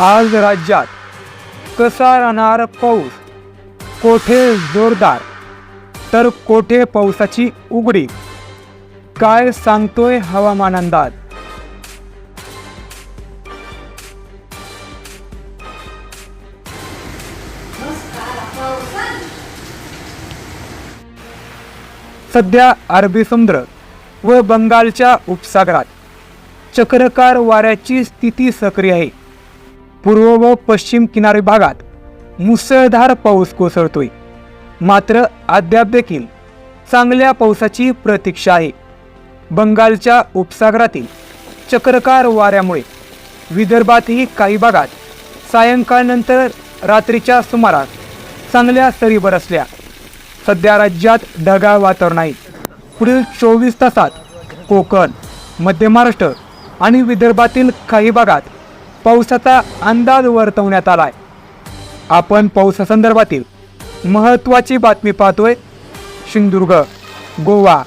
आज राज्यात कसा राहणार पाऊस? कोठे जोरदार? तर कोठे पावसाची उघडी? काय सांगतोय हवामान अंदाज? सध्या अरबी समुद्र व बंगालच्या उपसागरात चक्रकार वाऱ्याची स्थिती सक्रिय आहे. पूर्व व पश्चिम किनारी भागात मुसळधार पाऊस कोसळतोय. मात्र अद्याप देखील चांगल्या पावसाची प्रतीक्षा आहे. बंगालच्या उपसागरातील चक्रकार वाऱ्यामुळे विदर्भातही काही भागात सायंकाळनंतर रात्रीच्या सुमारास चांगल्या सरी बरसल्या सध्या राज्यात ढगाळ वातावरण आहे. पुढील चोवीस तासात कोकण मध्य महाराष्ट्र आणि विदर्भातील काही भागात पावसाचा अंदाज वर्तवण्यात आलाय. आपण पावसासंदर्भातील महत्त्वाची बातमी पाहतोय. सिंधुदुर्ग गोवा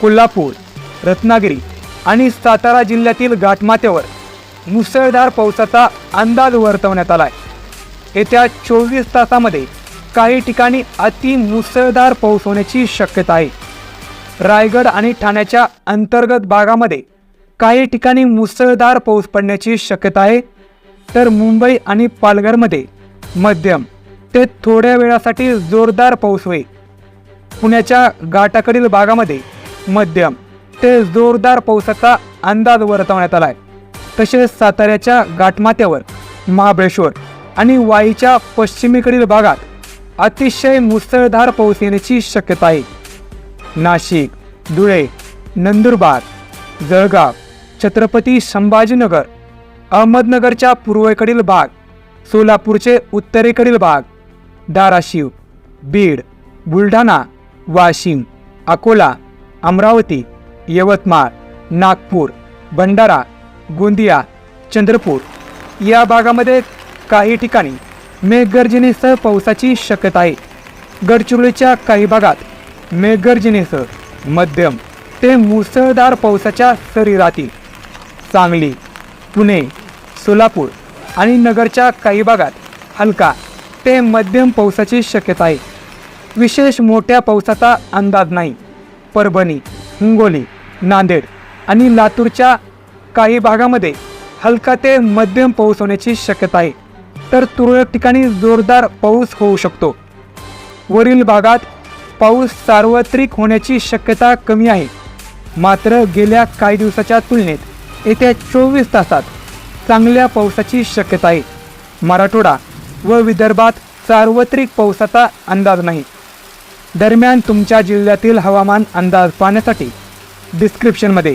कोल्हापूर रत्नागिरी आणि सातारा जिल्ह्यातील घाटमाथ्यावर मुसळधार पावसाचा अंदाज वर्तवण्यात आलाय. येत्या चोवीस तासामध्ये काही ठिकाणी अति मुसळधार पाऊस होण्याची शक्यता आहे. रायगड आणि ठाण्याच्या अंतर्गत भागामध्ये काही ठिकाणी मुसळधार पाऊस पडण्याची शक्यता आहे. तर मुंबई आणि पालघरमध्ये मध्यम ते थोड्या वेळासाठी जोरदार पाऊस होईल. पुण्याच्या घाटाकडील भागामध्ये मध्यम ते जोरदार पावसाचा अंदाज वर्तवण्यात आला आहे तसेच साताऱ्याच्या घाटमाथ्यावर महाबळेश्वर आणि वाईच्या पश्चिमेकडील भागात अतिशय मुसळधार पाऊस येण्याची शक्यता आहे. नाशिक धुळे नंदुरबार जळगाव छत्रपती संभाजीनगर अहमदनगरच्या पूर्वेकडील भाग सोलापूरचे उत्तरेकडील भाग धाराशिव बीड बुलढाणा वाशिम अकोला अमरावती यवतमाळ नागपूर भंडारा गोंदिया चंद्रपूर. या भागामध्ये काही ठिकाणी मेघगर्जनेसह पावसाची शक्यता आहे. गडचिरोलीच्या काही भागात मेघगर्जनेसह मध्यम ते मुसळधार पावसाच्या सरी राहतील. सांगली पुणे सोलापूर आणि नगरच्या काही भागात हलका ते मध्यम पावसाची शक्यता आहे. विशेष मोठ्या पावसाचा अंदाज नाही. परभणी हिंगोली नांदेड आणि लातूरच्या काही भागामध्ये हलका ते मध्यम पाऊस होण्याची शक्यता आहे. तर तुरळक ठिकाणी जोरदार पाऊस होऊ शकतो. वरील भागात पाऊस सार्वत्रिक होण्याची शक्यता कमी आहे. मात्र गेल्या काही दिवसाच्या तुलनेत येत्या चोवीस तासात चांगल्या पावसाची शक्यता आहे. मराठवाडा व विदर्भात सार्वत्रिक पावसाचा अंदाज नाही. दरम्यान तुमच्या जिल्ह्यातील हवामान अंदाज पाहण्यासाठी डिस्क्रिप्शनमध्ये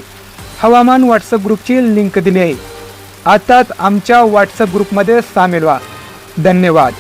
हवामान व्हॉट्सअप ग्रुपची लिंक दिली आहे. आताच आमच्या व्हॉट्सअप ग्रुपमध्ये सामील व्हा. धन्यवाद.